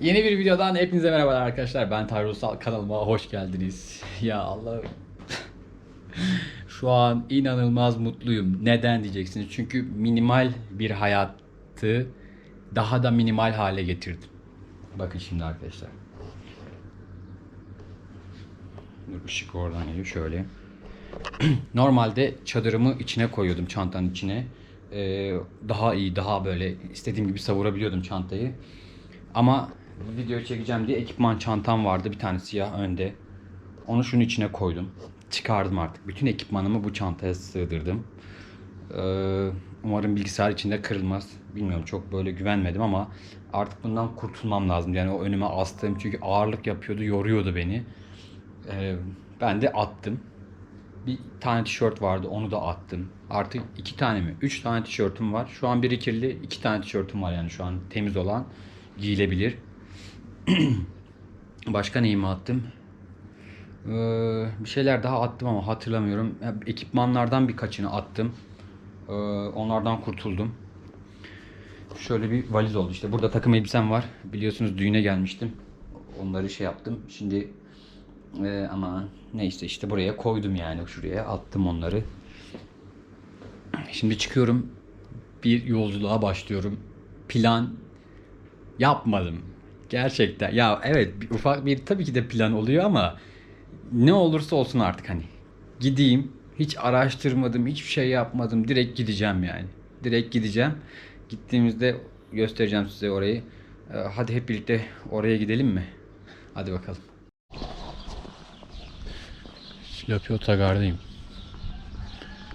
Yeni bir videodan hepinize merhabalar arkadaşlar. Ben Tayyip Ulusal kanalıma hoş geldiniz. Ya Allah'ım. Şu an inanılmaz mutluyum. Neden diyeceksiniz? Çünkü minimal bir hayatı daha da minimal hale getirdim. Bakın şimdi arkadaşlar. Dur ışık oradan geliyor şöyle. Normalde çadırımı içine koyuyordum çantanın içine. Ee, daha iyi, daha böyle istediğim gibi savurabiliyordum çantayı. Ama video çekeceğim diye ekipman çantam vardı bir tane siyah önde. Onu şunun içine koydum. Çıkardım artık. Bütün ekipmanımı bu çantaya sığdırdım. Ee, umarım bilgisayar içinde kırılmaz. Bilmiyorum çok böyle güvenmedim ama artık bundan kurtulmam lazım. Yani o önüme astığım çünkü ağırlık yapıyordu, yoruyordu beni. Ee, ben de attım. Bir tane tişört vardı onu da attım. Artık iki tane mi? Üç tane tişörtüm var. Şu an biri kirli. iki tane tişörtüm var yani şu an temiz olan. Giyilebilir. Başka neyimi attım? Ee, bir şeyler daha attım ama hatırlamıyorum. Ekipmanlardan birkaçını attım. Ee, onlardan kurtuldum. Şöyle bir valiz oldu. İşte burada takım elbisem var. Biliyorsunuz düğüne gelmiştim. Onları şey yaptım. Şimdi ee, ama neyse işte buraya koydum yani şuraya attım onları. Şimdi çıkıyorum. Bir yolculuğa başlıyorum. Plan yapmadım. Gerçekten. Ya evet ufak bir tabii ki de plan oluyor ama ne olursa olsun artık hani. Gideyim. Hiç araştırmadım, hiçbir şey yapmadım. Direkt gideceğim yani. Direkt gideceğim. Gittiğimizde göstereceğim size orayı. Ee, hadi hep birlikte oraya gidelim mi? Hadi bakalım. Silopi Otogar'dayım.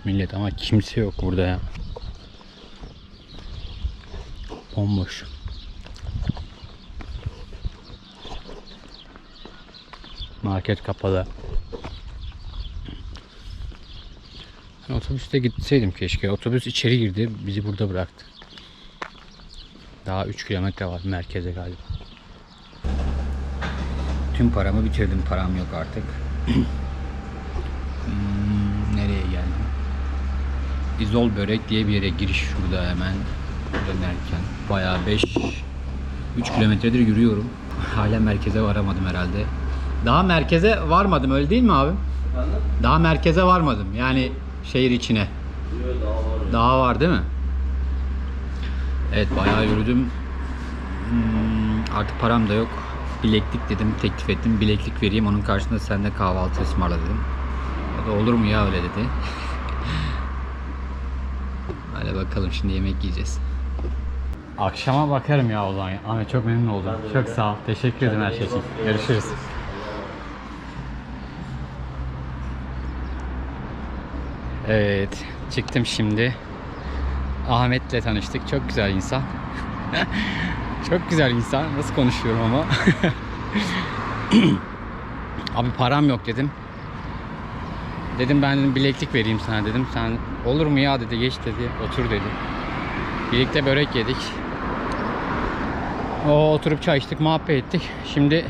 Millet ama kimse yok burada ya. Bomboş. Market kapalı. Ben otobüste gitseydim keşke. Otobüs içeri girdi. Bizi burada bıraktı. Daha 3 kilometre var merkeze galiba. Tüm paramı bitirdim. Param yok artık. Hmm, nereye geldim? İzol Börek diye bir yere giriş şurada hemen dönerken. Bayağı 5 3 kilometredir yürüyorum. Hala merkeze varamadım herhalde. Daha merkeze varmadım öyle değil mi abi? Daha merkeze varmadım. Yani şehir içine. Daha var değil mi? Evet bayağı yürüdüm. Hmm, artık param da yok. Bileklik dedim, teklif ettim. Bileklik vereyim, onun karşılığında sen de kahvaltı ısmarla dedim. O da olur mu ya öyle dedi. Hadi bakalım şimdi yemek yiyeceğiz. Akşama bakarım ya o zaman. Ahmet çok memnun oldum. Çok sağ ol. Teşekkür ederim her şey için. Görüşürüz. Evet, çıktım şimdi. Ahmet'le tanıştık. Çok güzel insan. Çok güzel insan. Nasıl konuşuyorum ama. Abi param yok dedim. Dedim ben dedim, bileklik vereyim sana dedim. Sen olur mu ya dedi. Geç dedi. Otur dedi. Birlikte börek yedik. O oturup çay içtik, muhabbet ettik. Şimdi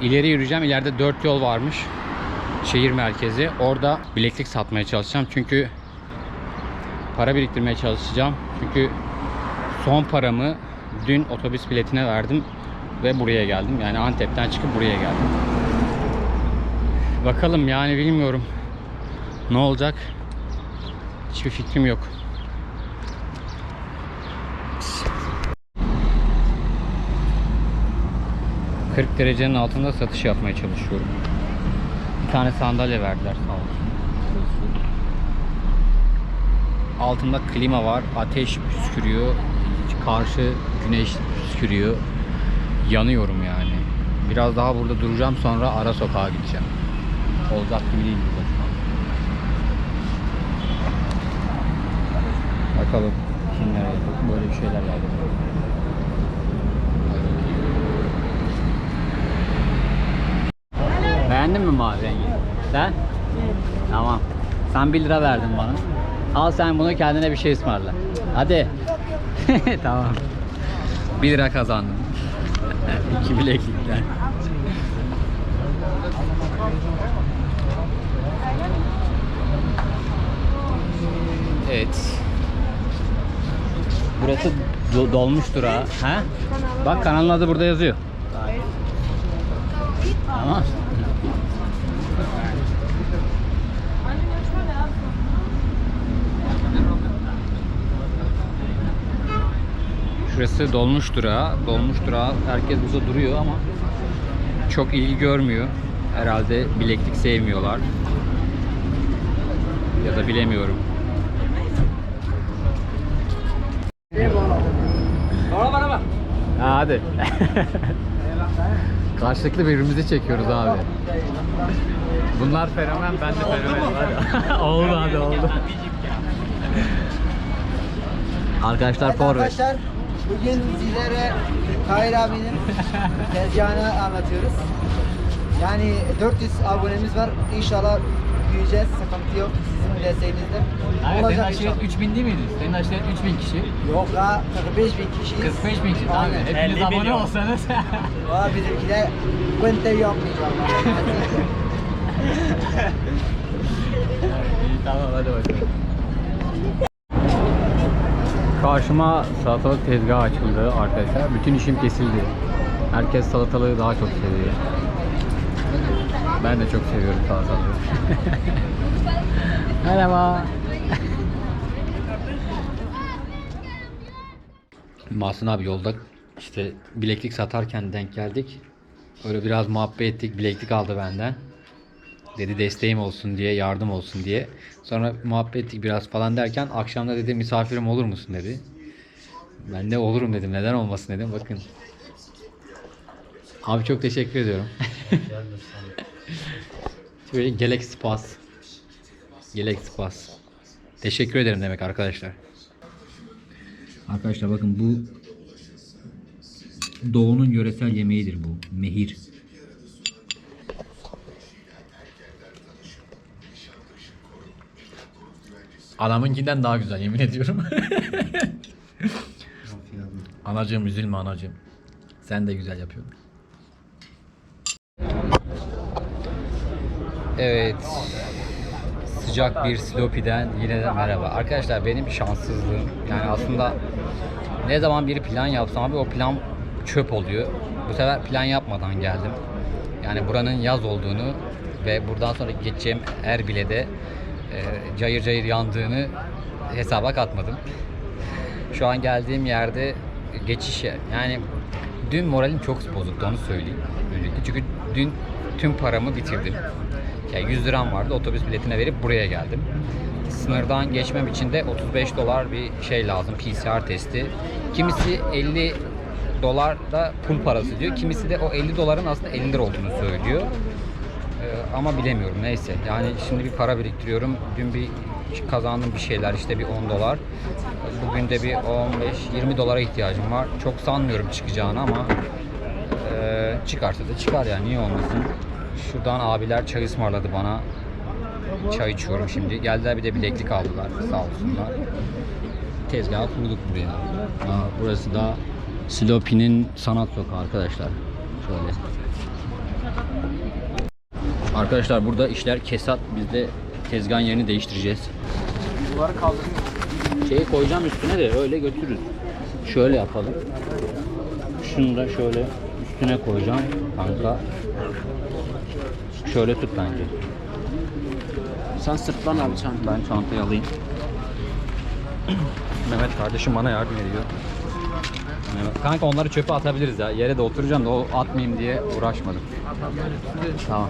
ileri yürüyeceğim. İleride dört yol varmış. Şehir merkezi. Orada bileklik satmaya çalışacağım. Çünkü para biriktirmeye çalışacağım. Çünkü son paramı dün otobüs biletine verdim ve buraya geldim. Yani Antep'ten çıkıp buraya geldim. Bakalım yani bilmiyorum ne olacak. Hiçbir fikrim yok. ...40 derecenin altında satış yapmaya çalışıyorum. Tane sandalye verdiler sağ olsun. Altında klima var. Ateş püskürüyor. Karşı güneş püskürüyor. Yanıyorum yani. Biraz daha burada duracağım sonra ara sokağa gideceğim. Olacak gibi değil burada. Bakalım kimlere böyle bir şeyler geldi. Beğendin mi mavi rengi? Sen? Tamam. Sen 1 lira verdin bana. Al sen bunu kendine bir şey ısmarla. Hadi. tamam. 1 lira kazandım. İki bileklikler. Evet. Burası Do- dolmuş durağı. Ha? Bak kanalın adı burada yazıyor. Tamam. Şurası dolmuş durağı. Dolmuş durağı herkes burada duruyor ama çok ilgi görmüyor. Herhalde bileklik sevmiyorlar. Ya da bilemiyorum. Ha, hadi. Karşılıklı birbirimizi çekiyoruz abi. Bunlar fenomen, ben de fenomenim. oldu hadi oldu. Arkadaşlar forvet. Bugün sizlere Tahir abinin tezgahını anlatıyoruz. Yani 400 abonemiz var. İnşallah büyüyeceğiz. Sıkıntı yok. Sizin desteğinizle. Hayır, senin Olacak aşiret inşallah. 3000 değil miydi? Senin aşiret 3000 kişi. Yok la 45 bin kişiyiz. 45 bin kişi. Tamam. Aynen. Hepiniz abone olsanız. Valla bizimkiler Quente yapmayacağım. İyi tamam hadi bakalım. Karşıma salatalık tezgahı açıldı arkadaşlar. Bütün işim kesildi. Herkes salatalığı daha çok seviyor. Ben de çok seviyorum salatalığı. Merhaba. Mahsun abi yolda işte bileklik satarken denk geldik. Öyle biraz muhabbet ettik. Bileklik aldı benden. Dedi desteğim olsun diye, yardım olsun diye. Sonra muhabbet ettik biraz falan derken akşamda dedi misafirim olur musun dedi. Ben de olurum dedim. Neden olmasın dedim. Bakın. Abi çok teşekkür ediyorum. Şöyle Galaxy Pass. Galaxy Pass. Teşekkür ederim demek arkadaşlar. Arkadaşlar bakın bu Doğu'nun yöresel yemeğidir bu. Mehir. Adamınkinden daha güzel yemin ediyorum. anacığım üzülme anacığım. Sen de güzel yapıyorsun. Evet. Sıcak bir Slopi'den yine de merhaba. Arkadaşlar benim şanssızlığım. Yani aslında ne zaman bir plan yapsam abi o plan çöp oluyor. Bu sefer plan yapmadan geldim. Yani buranın yaz olduğunu ve buradan sonra geçeceğim Erbil'e de e, cayır cayır yandığını hesaba katmadım. Şu an geldiğim yerde geçiş yani dün moralim çok bozuktu onu söyleyeyim. Öncelikle. Çünkü dün tüm paramı bitirdim. Yani 100 liram vardı otobüs biletine verip buraya geldim. Sınırdan geçmem için de 35 dolar bir şey lazım PCR testi. Kimisi 50 dolar da pul parası diyor. Kimisi de o 50 doların aslında 50 lira olduğunu söylüyor. Ama bilemiyorum neyse. Yani şimdi bir para biriktiriyorum. Dün bir kazandım bir şeyler işte bir 10 dolar. Bugün de bir 15-20 dolara ihtiyacım var. Çok sanmıyorum çıkacağını ama e, çıkarsa da çıkar yani niye olmasın. Şuradan abiler çay ısmarladı bana. Çay içiyorum şimdi. Geldiler bir de bileklik aldılar sağ olsunlar. Tezgahı kurduk buraya. Aa, burası da Slopi'nin sanat sokağı arkadaşlar. Şöyle. Arkadaşlar burada işler kesat. Biz de tezgahın yerini değiştireceğiz. Duvarı kaldırıyor. Şeyi koyacağım üstüne de öyle götürürüz. Şöyle yapalım. Şunu da şöyle üstüne koyacağım kanka. Şöyle tut bence. Sen sırtlan abi çan. Ben çantayı alayım. Mehmet kardeşim bana yardım ediyor. Mehmet- Kanka onları çöpe atabiliriz ya. Yere de oturacağım da o atmayayım diye uğraşmadım. Tamam.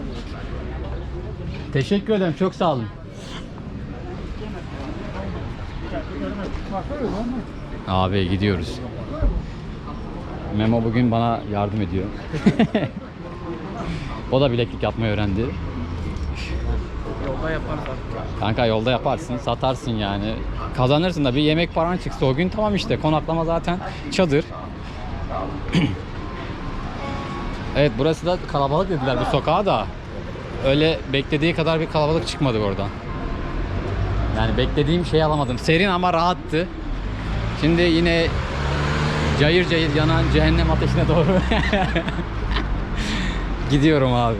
Teşekkür ederim. Çok sağ olun. Abi gidiyoruz. Memo bugün bana yardım ediyor. o da bileklik yapmayı öğrendi. Yolda yaparız. Kanka yolda yaparsın, satarsın yani. Kazanırsın da bir yemek paran çıksa o gün tamam işte. Konaklama zaten çadır. evet burası da kalabalık dediler bu sokağa da. Öyle beklediği kadar bir kalabalık çıkmadı oradan. Yani beklediğim şeyi alamadım. Serin ama rahattı. Şimdi yine cayır cayır yanan cehennem ateşine doğru gidiyorum abi.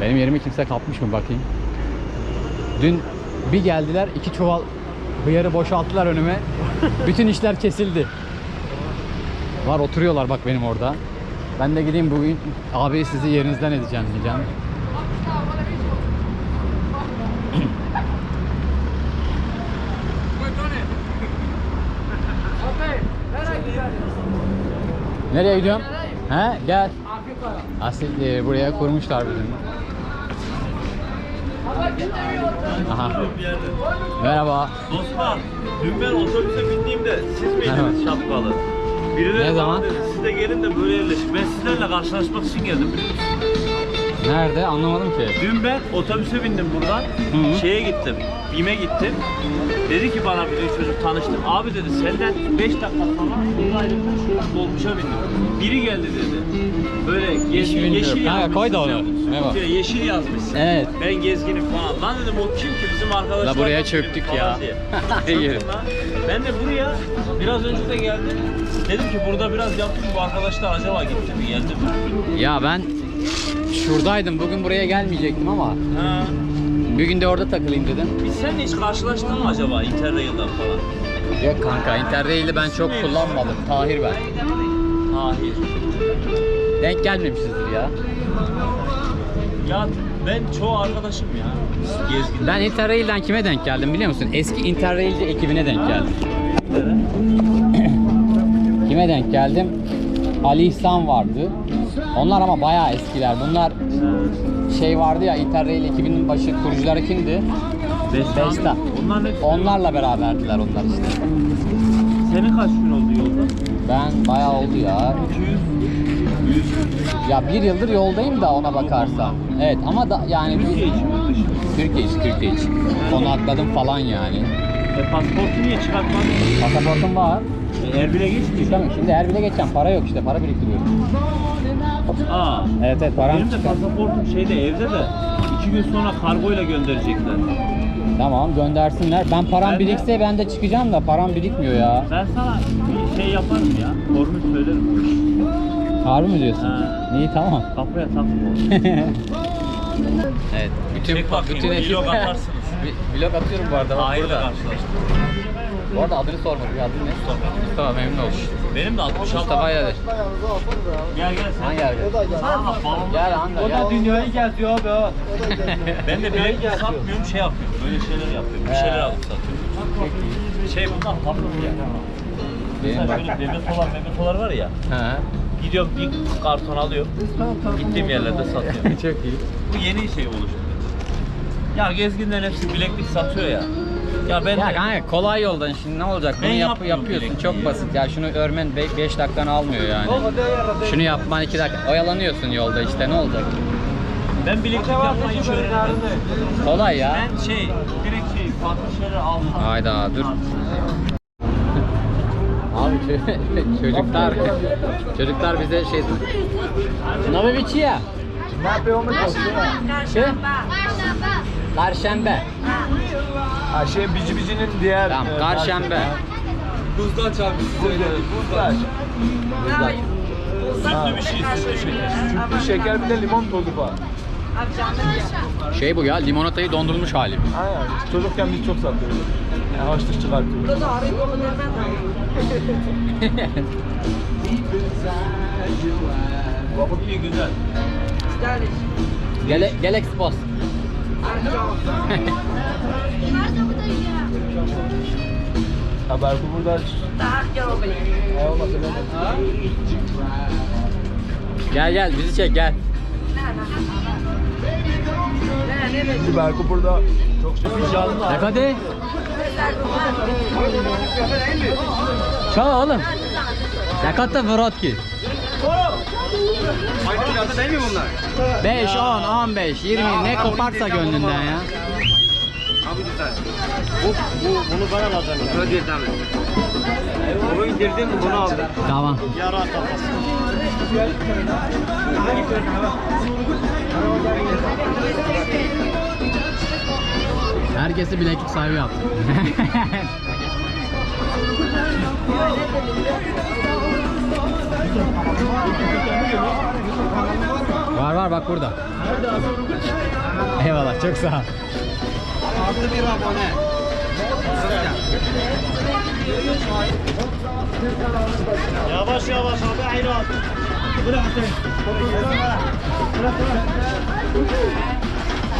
Benim yerimi kimse kapmış mı bakayım. Dün bir geldiler iki çuval hıyarı boşalttılar önüme. Bütün işler kesildi. Var oturuyorlar bak benim orada. Ben de gideyim bugün abi sizi yerinizden edeceğim diyeceğim. Nereye gidiyorum? He gel. Asil e, buraya kurmuşlar bizim. Aha. Merhaba. Dostlar, dün ben otobüse bindiğimde siz miydiniz şapkalı? Birileri Ne zaman? dedi, siz de gelin de böyle yerleşin. Ben sizlerle karşılaşmak için geldim biliyor musun? Nerede? Anlamadım ki. Dün ben otobüse bindim buradan, hı. şeye gittim, BİM'e gittim. Dedi ki bana bir çocuk tanıştım. Abi dedi senden 5 dakika sonra buradaydım dolmuşa bindim. Biri geldi dedi. Böyle bilmiyorum. yeşil Kanka, yazmışsın koy da onu. Scooter'e Yeşil yazmışsın. Evet. Ben gezginim falan. Lan dedim o kim ki bizim arkadaşlar. La buraya çöktük ya. Çöktüm lan. Ben de buraya biraz önce de geldim. Dedim ki burada biraz yaptım bu arkadaşlar acaba gitti mi geldi mi? Ya ben şuradaydım. Bugün buraya gelmeyecektim ama Ha. bir gün de orada takılayım dedim. Biz seninle hiç karşılaştın mı acaba Interrail'den falan? Yok kanka Interrail'i ben çok kullanmadım. Tahir ben. Hayır. Denk gelmemişizdir ya. Ya ben çoğu arkadaşım ya. Gezgin. Ben Interrail'den kime denk geldim biliyor musun? Eski Interrail'ci ekibine denk geldim. Kime denk geldim? Ali İhsan vardı. Onlar ama bayağı eskiler. Bunlar şey vardı ya Interrail ekibinin başı kurucuları kimdi? Besta. Besta. Onlar ne? Onlarla beraberdiler onlar işte. Senin kaç gün oldu yolda? Ben bayağı oldu ya. 200. 100. Ya bir yıldır yoldayım da ona bakarsan. Evet ama da yani Türkiye için mi? Türkiye için, Türkiye için. Konakladım falan yani. E pasaportu niye çıkartmadın? Pasaportum var. E, Erbil'e geçmiyor. Çıkamıyorum. Şimdi Erbil'e geçeceğim. Para yok işte. Para biriktiriyorum. Aa. Evet evet param Benim de çıkar. pasaportum şeyde evde de iki gün sonra kargoyla gönderecekler. Tamam göndersinler. Ben param Ben de- birikse ben de çıkacağım da param birikmiyor ya. Ben sana bir şey yaparım ya. Formül söylerim. Harbi mi diyorsun? Ha. İyi tamam. Kafaya takma. evet. Bütün Çek bakayım, bütün ekip- vlog atarsınız. Bir- vlog atıyorum bu arada. Bak Hayırlı burada. karşılaştık. Bu arada adını sormadım. Ya adın ne? Mustafa. Mustafa memnun oldum. Benim de 66. Mustafa ya de. Gel gel sen. Hangi abi? Bak balonda. Gel Handa gel. dünyayı geziyor abi o. Ben de bilek satmıyorum şey yapıyorum. Böyle şeyler yapıyorum. Bir şeyler alıp satıyorum. Şey bunlar hafif ya. Benim Mesela bak. şöyle bebetolar bebetolar var ya. He. Gidiyorum bir karton alıyorum. Gittiğim yerlerde satıyorum. Çok iyi. Bu yeni şey oluştu. Ya gezginlerin hepsi bileklik satıyor ya. Ya ben Ya de kanka kolay yoldan şimdi ne olacak? Bunu yap, yapmıyorum yapıyorsun. direkt Çok ya. basit. Ya şunu örmen 5 dakikanı almıyor yani. Şunu yapman 2 dakika. Oyalanıyorsun yolda işte ne olacak? ben bileklik yapmayı hiç öğrenemedim. Kolay ya. Ben şey direkt şey farklı şeyler aldım. Hayda dur. Abi çocuklar çocuklar bize şey Ne biçi ya? Ne yapıyor mu? Şey? Perşembe. Ha şey bici bicinin diğer. Tamam, e, Perşembe. Buzdaç abi size. Buzdaç. Sütlü bir şey, sütlü şeker. Sütlü şeker bir de limon tozu var. Şey bu ya limonatayı dondurulmuş hali. Aynen. Çocukken biz çok satıyoruz. Yani haşlık çıkartıyoruz. İyi güzel. Gele, Galaxy Post. Haber bu burada. Gel gel bizi çek gel. Berku burada çok şey. Canlı Ne kadar? Çal oğlum. Kadar Vrotki? Aynı fiyatı değil mi bunlar? 5, 10, 15, 20 ne koparsa gönlünden ya. Bu, bu, bunu ben alacağım ya. Öyle abi. Bunu indirdim bunu aldım. Tamam. Yara kafası. Herkesi bileklik sahibi yaptı. var var bak burada. Eyvallah çok sağ ol. Artı bir abone. Yavaş yavaş abi hayran.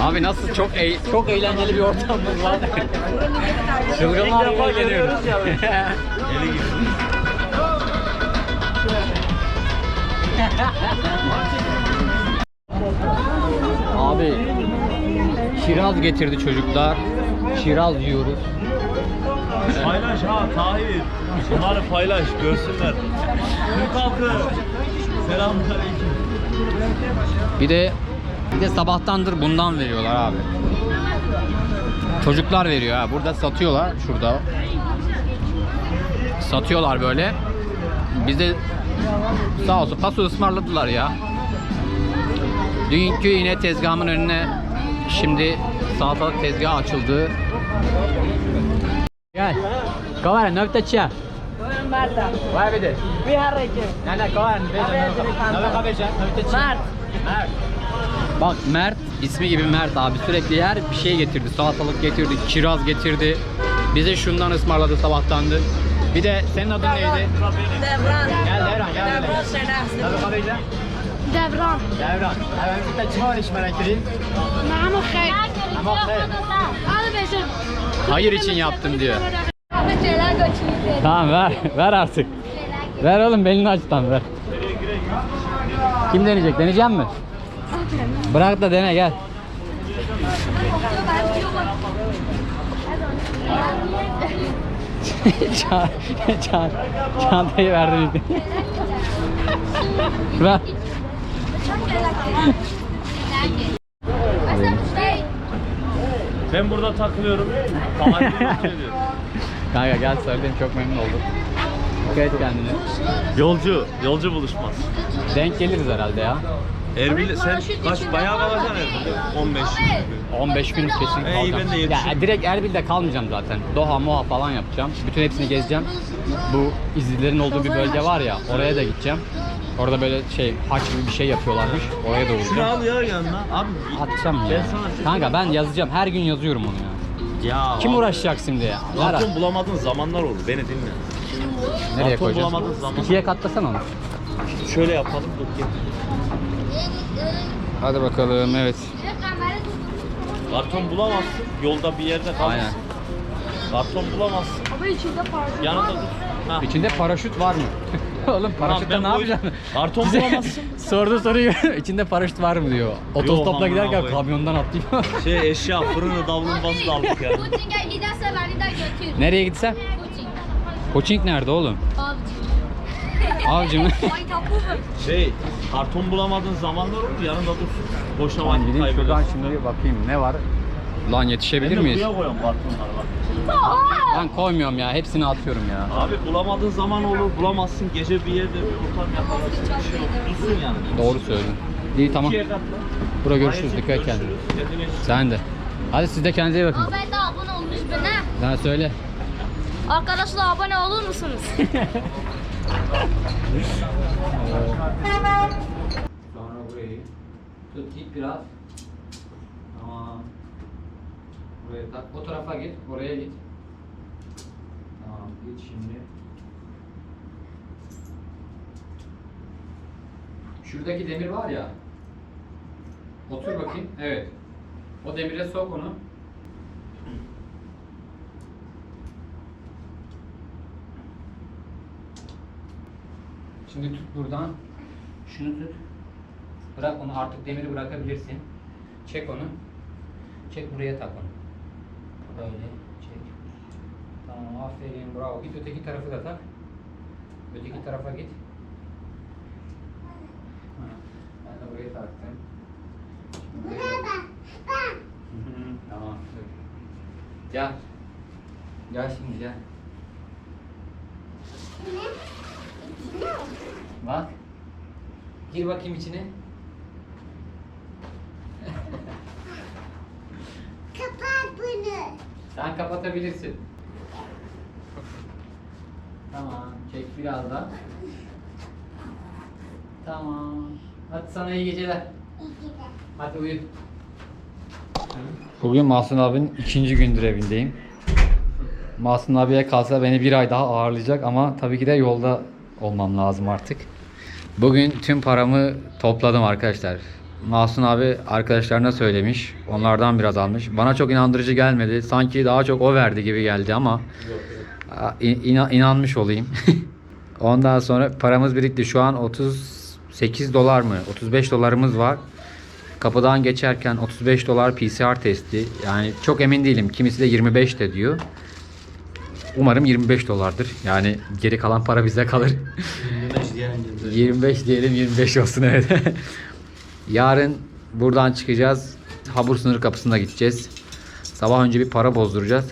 Abi nasıl çok eğ- çok eğlenceli bir ortamımız var. Çılgınlar gibi eğleniyoruz. Eli gibi. Abi kiraz getirdi çocuklar. Kiraz yiyoruz. Paylaş ha Tahir. Bunları paylaş görsünler. Türk halkı. Selamünaleyküm. Bir de bir de sabahtandır bundan veriyorlar abi. Çocuklar veriyor ha. Burada satıyorlar şurada. Satıyorlar böyle. Bize sağ olsun paso ısmarladılar ya. Dünkü yine tezgahımın önüne şimdi salatalık tezgahı açıldı. Gel. Kavar nöbet çya. Vay be de. Ne ne kavar ne kabeca nöbet Mert. Mert. Bak Mert ismi gibi Mert abi sürekli yer bir şey getirdi. Salatalık getirdi, kiraz getirdi. Bize şundan ısmarladı sabahtandı. Bir de senin adın neydi? Devran. Gel Devran gel. Devran. Şenersin. Tabii kabeca. Devran. Devran. Evet, bir de çıkar iş merak edeyim. Namı xeyr. Ama xeyr. Adı beşim. Hayır için yaptım diyor. Tamam ver, ver artık. Ver oğlum belini aç tam ver. Kim deneyecek? Deneyeceğim mi? Bırak da dene gel. Çağ, çağ, çantayı verdim ilk. ver. Ben burada takılıyorum. Mutlu ediyorum. Kanka gel söyledim çok memnun oldum. Dikkat et kendine. Yolcu, yolcu buluşması. Denk geliriz herhalde ya. Erbil sen kaç bayağı kalacaksın Erbil'de? 15 gibi. 15 gün kesin Ee, iyi, kalacağım. ben de yetişirim. ya direkt Erbil'de kalmayacağım zaten. Doha, Moha falan yapacağım. Bütün hepsini gezeceğim. Bu izcilerin olduğu bir bölge var ya, oraya da gideceğim. Orada böyle şey haç gibi bir şey yapıyorlarmış. Oraya da Şunu uğrayacağım. al ya yanına. Abi Atacağım ya. Ben sana- Kanka ben yazacağım. Her gün yazıyorum onu ya. ya Kim abi, uğraşacak şimdi ya? Ver bulamadığın zamanlar olur. Beni dinle. Nereye karton koyacağız? bulamadığın zaman- İkiye katlasana onu. Şöyle yapalım. Dur gel. Hadi bakalım evet. Karton bulamazsın. Yolda bir yerde kalırsın. Aynen. Karton bulamazsın. Abi içinde parça Yanında dur. Ha. İçinde paraşüt var mı? Oğlum paraşütle ne yapacaksın? Karton Bize bulamazsın. Sordu soruyu. İçinde paraşüt var mı diyor. Otostopla giderken koyayım. kamyondan atlıyor. Şey eşya fırını davlumbazı da aldık yani. Koçing'e giderse beni de götür. Nereye gitsem? Koçing. Coaching nerede oğlum? Avcı. Avcı? Şey karton bulamadığın zamanlar olur yanında dursun. Boşa Lan vakit gideyim şuradan kaybedersin. şimdi bakayım ne var? Lan Ben yetişebilir de miyiz? buraya koyuyorum kartonları bak. Ben koymuyorum ya. Hepsini atıyorum ya. Abi bulamadığın zaman olur, bulamazsın. Gece bir yerde bir ortam yakarsın, bir şey olur. Dursun yani. Doğru söyledin. İyi tamam. Bura görüşürüz. Dikkat et kendine. görüşürüz. Kendine iyi Sen de. Hadi siz de kendinize iyi bakın. Abi ben de abone olmuş bana. Sen söyle. Arkadaşlar abone olur musunuz? Sonra burayı tut git biraz. Tamam. Buraya tak. O tarafa git. Oraya git. Tamam git şimdi. Şuradaki demir var ya. Otur bakayım. Evet. O demire sok onu. Şimdi tut buradan. Şunu tut. Bırak onu artık demiri bırakabilirsin. Çek onu. Çek buraya tak onu. Böyle çek. Tamam aferin bravo. Git öteki tarafı da tak. Öteki tarafa git. Ha, Ben de buraya taktım. Buraya- tamam. Gel. Gel şimdi gel. Bak. Gir bakayım içine. Kapat bunu. Sen kapatabilirsin. Tamam. Çek biraz da. Tamam. Hadi sana iyi geceler. Hadi uyu. Bugün Mahsun abinin ikinci gündür evindeyim. Mahsun abiye kalsa beni bir ay daha ağırlayacak ama tabii ki de yolda olmam lazım artık. Bugün tüm paramı topladım arkadaşlar. Mahsun abi arkadaşlarına söylemiş. Onlardan biraz almış. Bana çok inandırıcı gelmedi. Sanki daha çok o verdi gibi geldi ama in- ina- inanmış olayım. Ondan sonra paramız birikti. Şu an 38 dolar mı? 35 dolarımız var. Kapıdan geçerken 35 dolar PCR testi. Yani çok emin değilim. Kimisi de 25 de diyor. Umarım 25 dolardır. Yani geri kalan para bize kalır. 25 diyelim 25 olsun evet. Yarın buradan çıkacağız. Habur sınır kapısına gideceğiz. Sabah önce bir para bozduracağız.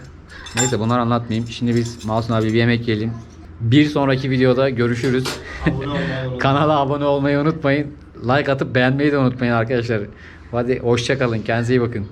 Neyse bunları anlatmayayım. Şimdi biz Masum abi bir yemek yiyelim. Bir sonraki videoda görüşürüz. Kanala abone olmayı unutmayın. Like atıp beğenmeyi de unutmayın arkadaşlar. Hadi hoşçakalın. Kendinize iyi bakın.